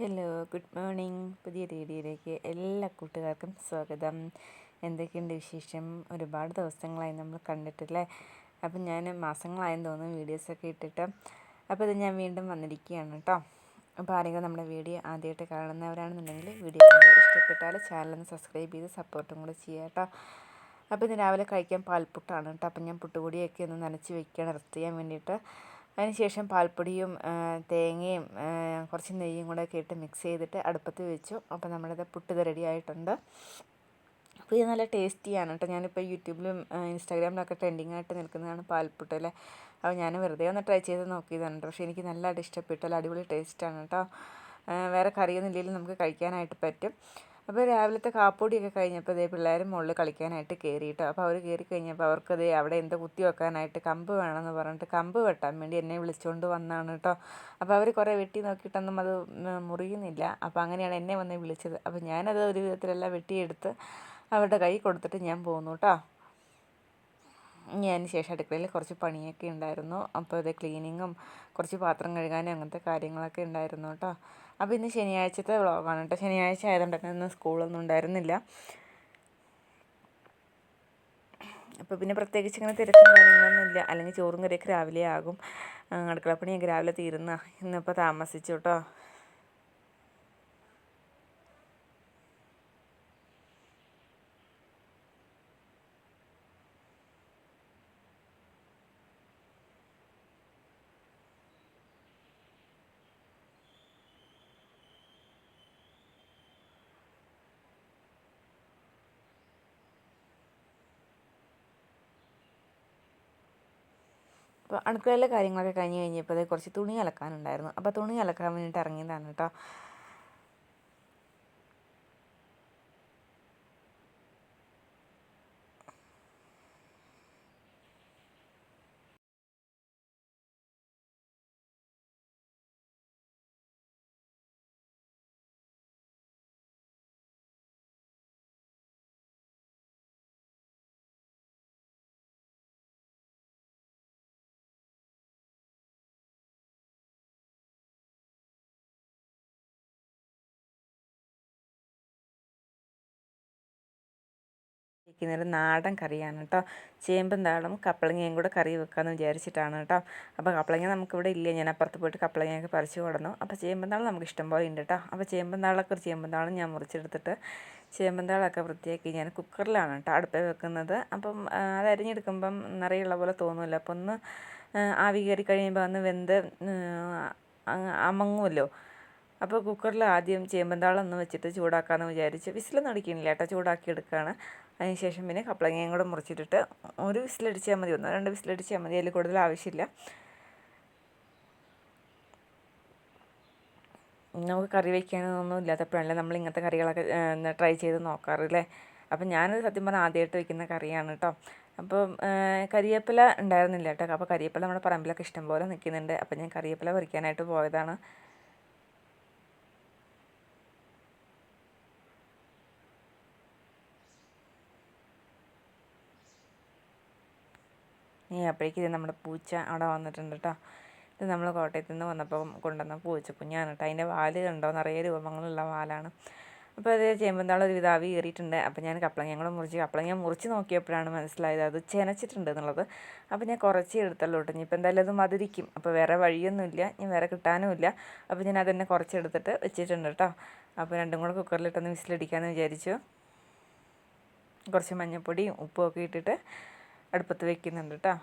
Hello good morning പുതിയ വീഡിയോയിലേക്ക് എല്ലാ കൂട്ടുകാർക്കും സ്വാഗതം. എന്തൊക്കെയുണ്ട് വിശേഷം? ഒരുപാട് ദിവസങ്ങളായി നമ്മൾ കണ്ടിട്ടില്ലേ? അപ്പം ഞാൻ മാസങ്ങളായെന്ന് തോന്നുന്നു വീഡിയോസൊക്കെ ഇട്ടിട്ട്. അപ്പോൾ ഇത് ഞാൻ വീണ്ടും വന്നിരിക്കുകയാണ് കേട്ടോ. അപ്പോൾ ആരെങ്കിലും നമ്മുടെ വീഡിയോ ആദ്യമായിട്ട് കാണുന്നവരാണെന്നുണ്ടെങ്കിൽ വീഡിയോ ഇഷ്ടപ്പെട്ടാൽ ചാനലൊന്ന് സബ്സ്ക്രൈബ് ചെയ്ത് സപ്പോർട്ടും കൂടെ ചെയ്യുക കേട്ടോ. അപ്പോൾ ഇന്ന് രാവിലെ കഴിക്കാൻ പാൽപ്പുട്ടാണ് കേട്ടോ. അപ്പം ഞാൻ പുട്ടുപൊടിയൊക്കെ ഒന്ന് നനച്ച് വെക്കുകയാണ്. റെസ്റ്റ് ചെയ്യാൻ വേണ്ടിയിട്ട്. അതിനുശേഷം പാൽപ്പൊടിയും തേങ്ങയും കുറച്ച് നെയ്യും കൂടെ ഒക്കെ ഇട്ട് മിക്സ് ചെയ്തിട്ട് അടുപ്പത്ത് വെച്ചു. അപ്പോൾ നമ്മുടെ പുട്ട് റെഡി ആയിട്ടുണ്ട്. അപ്പോൾ ഇത് നല്ല ടേസ്റ്റിയാണ് കേട്ടോ. ഞാനിപ്പോൾ യൂട്യൂബിലും ഇൻസ്റ്റാഗ്രാമിലൊക്കെ ട്രെൻഡിങ് ആയിട്ട് നിൽക്കുന്നതാണ് പാൽപ്പുട്ട് അല്ലേ? അപ്പോൾ ഞാൻ വെറുതെ ഒന്ന് ട്രൈ ചെയ്ത് നോക്കിയതാണ്. പക്ഷേ എനിക്ക് നല്ലതായിട്ട് ഇഷ്ടപ്പെട്ടു. അല്ല അടിപൊളി ടേസ്റ്റാണ് കേട്ടോ. വേറെ കറിയൊന്നും ഇല്ലെങ്കിലും നമുക്ക് കഴിക്കാനായിട്ട് പറ്റും. അപ്പോൾ രാവിലത്തെ കാപ്പൊടിയൊക്കെ കഴിഞ്ഞപ്പോൾ അതേ പിള്ളേർ മുകളിൽ കളിക്കാനായിട്ട് കയറിയിട്ടോ അപ്പോൾ അവർ കയറി കഴിഞ്ഞപ്പോൾ അവർക്കത് അവിടെ എന്ത് കുത്തി വെക്കാനായിട്ട് കമ്പ് വേണമെന്ന് പറഞ്ഞിട്ട് കമ്പ് വെട്ടാൻ വേണ്ടി എന്നെ വിളിച്ചുകൊണ്ട് വന്നാണ് കേട്ടോ അപ്പോൾ അവർ കുറേ വെട്ടി നോക്കിയിട്ടൊന്നും അത് മുറിയുന്നില്ല. അപ്പോൾ അങ്ങനെയാണ് എന്നെ വന്ന് വിളിച്ചത്. അപ്പോൾ ഞാനത് ഒരു വിധത്തിലെല്ലാം വെട്ടിയെടുത്ത് അവരുടെ കൈ കൊടുത്തിട്ട് ഞാൻ പോന്നു കേട്ടോ ഞാൻ ശേഷം അടുക്കളയിൽ കുറച്ച് പണിയൊക്കെ ഉണ്ടായിരുന്നു. അപ്പോൾ അത് ക്ലീനിങ്ങും കുറച്ച് പാത്രം കഴുകാനും അങ്ങനത്തെ കാര്യങ്ങളൊക്കെ ഉണ്ടായിരുന്നു കേട്ടോ അപ്പോൾ ഇന്ന് ശനിയാഴ്ചത്തെ വ്ളോഗാണ് കേട്ടോ ശനിയാഴ്ച ആയതുകൊണ്ടൊക്കെ ഇന്ന് സ്കൂളൊന്നും ഉണ്ടായിരുന്നില്ല. അപ്പോൾ പിന്നെ പ്രത്യേകിച്ച് ഇങ്ങനെ തിരക്കും കാര്യങ്ങളൊന്നും ഇല്ല. അല്ലെങ്കിൽ ചോറും കറിയൊക്കെ രാവിലെ ആകും. അടുക്കളപ്പണിയൊക്കെ രാവിലെ തീരുന്ന ഇന്നിപ്പോൾ താമസിച്ചു കേട്ടോ അപ്പോൾ അടുക്കളയിലെ കാര്യങ്ങളൊക്കെ കഴിഞ്ഞ് കഴിഞ്ഞപ്പോൾ കുറച്ച് തുണി അലക്കാനുണ്ടായിരുന്നു. അപ്പോൾ തുണി അലക്കാൻ വേണ്ടിയിട്ട് ഇറങ്ങിയതാണ് കേട്ടോ. ഇരിക്കുന്നത് നാടൻ കറിയാണ് കേട്ടോ ചേമ്പും താളും കപ്പളങ്ങയും കൂടെ കറി വെക്കാമെന്ന് വിചാരിച്ചിട്ടാണ് കേട്ടോ അപ്പോൾ കപ്പളങ്ങ നമുക്കിവിടെ ഇല്ല. ഞാൻ അപ്പുറത്ത് പോയിട്ട് കപ്പളങ്ങയൊക്കെ പറിച്ച് കൊടുന്നു. അപ്പോൾ ചേമ്പും താളം നമുക്ക് ഇഷ്ടം പോലെ ഉണ്ട് കേട്ടോ അപ്പോൾ ചേമ്പും താളൊക്കെ ഒരു ചേമ്പും താളം ഞാൻ മുറിച്ചെടുത്തിട്ട് ചേമ്പും താളൊക്കെ വൃത്തിയാക്കി ഞാൻ കുക്കറിലാണ് കേട്ടോ അടുപ്പേ വെക്കുന്നത്. അപ്പം അത് അരിഞ്ഞെടുക്കുമ്പം നിറയുള്ള പോലെ തോന്നുമല്ലോ അപ്പോൾ ഒന്ന് ആവി കയറി കഴിയുമ്പോൾ ഒന്ന് വെന്ത് അമങ്ങുമല്ലോ അപ്പോൾ കുക്കറിൽ ആദ്യം ചേമ്പന്താളം ഒന്ന് വെച്ചിട്ട് ചൂടാക്കാമെന്ന് വിചാരിച്ച് വിസിലൊന്നും അടിക്കുന്നില്ല കേട്ടോ ചൂടാക്കി എടുക്കുകയാണ് അതിനുശേഷം പിന്നെ കപ്പളങ്ങയും കൂടെ മുറിച്ചിട്ടിട്ട് ഒരു വിസിലടിച്ചാൽ മതി ഒന്നോ രണ്ട് വിസിലടിച്ചാൽ മതി അതിൽ കൂടുതൽ ആവശ്യമില്ല. നമുക്ക് കറി വയ്ക്കാനൊന്നും ഇല്ലാത്തപ്പോഴല്ലേ നമ്മൾ ഇങ്ങനത്തെ കറികളൊക്കെ ട്രൈ ചെയ്ത് നോക്കാറില്ലേ അപ്പം ഞാനത് സത്യം പറഞ്ഞാൽ ആദ്യമായിട്ട് വയ്ക്കുന്ന കറിയാണ് കേട്ടോ. അപ്പം കരിയേപ്പില ഉണ്ടായിരുന്നില്ല കേട്ടോ. അപ്പോൾ കരിയേപ്പില നമ്മുടെ പറമ്പിലൊക്കെ ഇഷ്ടംപോലെ നിൽക്കുന്നുണ്ട്. അപ്പം ഞാൻ കരിയേപ്പില പറിക്കാനായിട്ട് പോയതാണ്. ഈ അപ്പോഴേക്കും നമ്മുടെ പൂച്ച അവിടെ വന്നിട്ടുണ്ട് കേട്ടോ ഇത് നമ്മൾ കോട്ടയത്തു നിന്ന് വന്നപ്പോൾ കൊണ്ടുവന്ന പൂച്ച കുഞ്ഞാണ് കേട്ടോ അതിന്റെ വാൽ കണ്ടോ? നിറയെ രൂപങ്ങളുള്ള വാലാണ്. അപ്പോൾ അത് ചേമ്പന്താളം ഒരു വിധാവി കയറിയിട്ടുണ്ട് അപ്പോൾ ഞാൻ കപ്പളങ്ങ മുറിച്ച് കപ്പളങ്ങ മുറിച്ച് നോക്കിയപ്പോഴാണ് മനസ്സിലായത് അത് ചെനച്ചിട്ടുണ്ട് എന്നുള്ളത്. അപ്പോൾ ഞാൻ കുറച്ച് എടുത്തുള്ളൂ കേട്ടോ ഇനിയിപ്പോൾ എന്തായാലും അത് മധുരിക്കും. അപ്പോൾ വേറെ വഴിയൊന്നുമില്ല. ഞാൻ വേറെ കിട്ടാനുമില്ല. അപ്പോൾ ഞാൻ അതന്നെ കുറച്ചെടുത്തിട്ട് വെച്ചിട്ടുണ്ട് കേട്ടോ അപ്പോൾ രണ്ടും കൂടെ കുക്കറിലിട്ടൊന്ന് വിസിലടിക്കാമെന്ന് വിചാരിച്ചു. കുറച്ച് മഞ്ഞൾപ്പൊടിയും ഉപ്പും ഒക്കെ ഇട്ടിട്ട് അടുപ്പത്ത് വെക്കുന്നുണ്ട് കേട്ടോ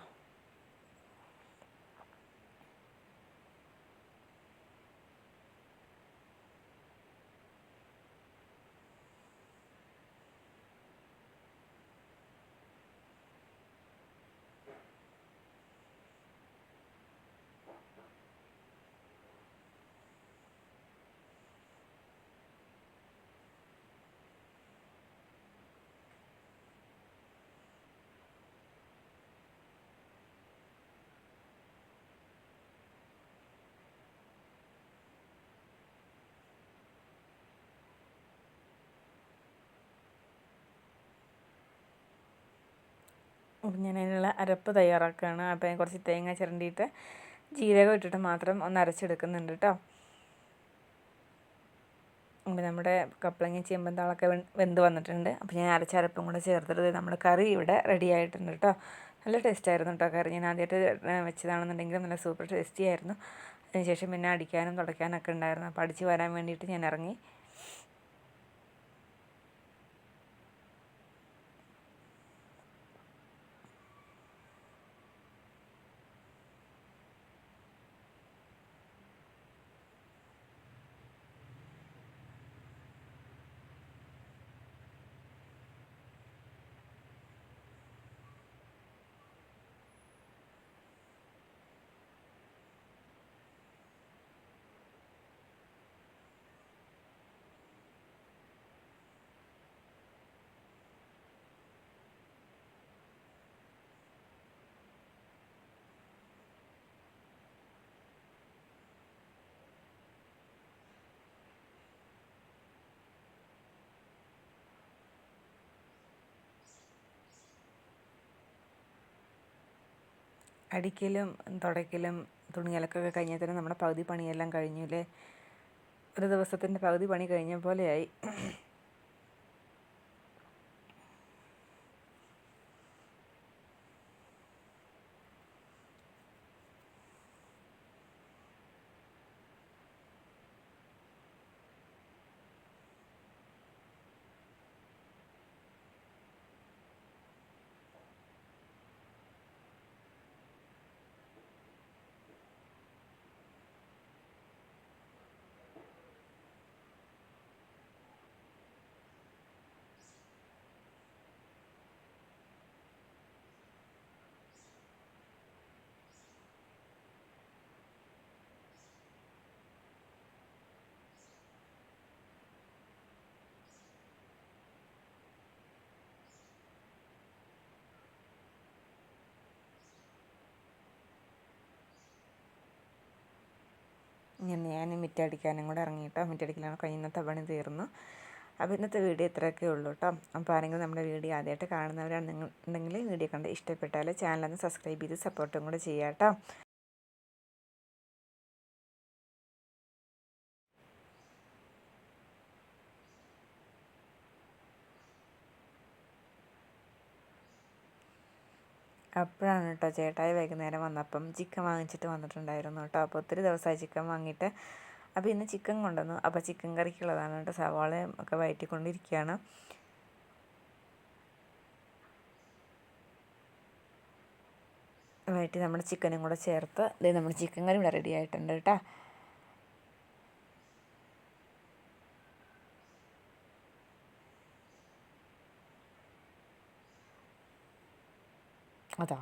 ഞാൻ അതിനുള്ള അരപ്പ് തയ്യാറാക്കുകയാണ്. അപ്പം കുറച്ച് തേങ്ങ ചിരണ്ടിയിട്ട് ജീരകം ഇട്ടിട്ട് മാത്രം ഒന്ന് അരച്ചെടുക്കുന്നുണ്ട് കേട്ടോ. അപ്പം നമ്മുടെ കപ്പളങ്ങ ചേമ്പന്താളൊക്കെ വെന്ത് വന്നിട്ടുണ്ട്. അപ്പോൾ ഞാൻ അരച്ചരപ്പും കൂടെ ചേർത്തിട്ട് നമ്മുടെ കറി ഇവിടെ റെഡി ആയിട്ടുണ്ട് കേട്ടോ. നല്ല ടേസ്റ്റ് ആയിരുന്നു കേട്ടോ കറി. ഞാൻ ആദ്യമായിട്ട് വെച്ചതാണെന്നുണ്ടെങ്കിലും നല്ല സൂപ്പർ ടേസ്റ്റി ആയിരുന്നു. അതിനുശേഷം പിന്നെ അടിക്കാനും തുടയ്ക്കാനൊക്കെ ഉണ്ടായിരുന്നു. അപ്പോൾ അടിച്ച് വരാൻ വേണ്ടിയിട്ട് ഞാൻ ഇറങ്ങി. അടിക്കലും തുടയ്ക്കലും തുണിയലക്കൊക്കെ കഴിഞ്ഞാൽ തന്നെ നമ്മുടെ പകുതി പണിയെല്ലാം കഴിഞ്ഞു അല്ലേ? ഒരു ദിവസത്തിന്റെ പകുതി പണി കഴിഞ്ഞ പോലെയായി. ഇങ്ങനെ ഞാൻ മിറ്റടിക്കാനും കൂടെ ഇറങ്ങിയിട്ടോ. മിറ്റടിക്കലാണ് കഴിഞ്ഞ പണി തീർന്നു. അപ്പോൾ ഇന്നത്തെ വീഡിയോ ഇത്രയൊക്കെ ഉള്ളൂ കേട്ടോ അപ്പോൾ ആരെങ്കിലും നമ്മുടെ വീഡിയോ ആദ്യമായിട്ട് കാണുന്നവരാണെന്നുണ്ടെങ്കിൽ വീഡിയോ കണ്ട് ഇഷ്ടപ്പെട്ടാൽ ചാനലൊന്ന് സബ്സ്ക്രൈബ് ചെയ്ത് സപ്പോർട്ടും കൂടെ ചെയ്യാം കേട്ടോ അപ്പോഴാണ് കേട്ടോ ചേട്ടായി വൈകുന്നേരം വന്നപ്പം ചിക്കൻ വാങ്ങിച്ചിട്ട് വന്നിട്ടുണ്ടായിരുന്നു കേട്ടോ. അപ്പോൾ ഒത്തിരി ദിവസമായി ചിക്കൻ വാങ്ങിയിട്ട്. അപ്പോൾ ഇന്ന് ചിക്കൻ കൊണ്ടുവന്നു. അപ്പോൾ ചിക്കൻ കറിക്കുള്ളതാണ് കേട്ടോ. സവാളയും ഒക്കെ വയറ്റിക്കൊണ്ടിരിക്കുകയാണ്. വയറ്റി നമ്മുടെ ചിക്കനും കൂടെ ചേർത്ത് ഇത് നമ്മുടെ ചിക്കൻ കറി ഇവിടെ റെഡി ആയിട്ടുണ്ട് കേട്ടോ. അതാ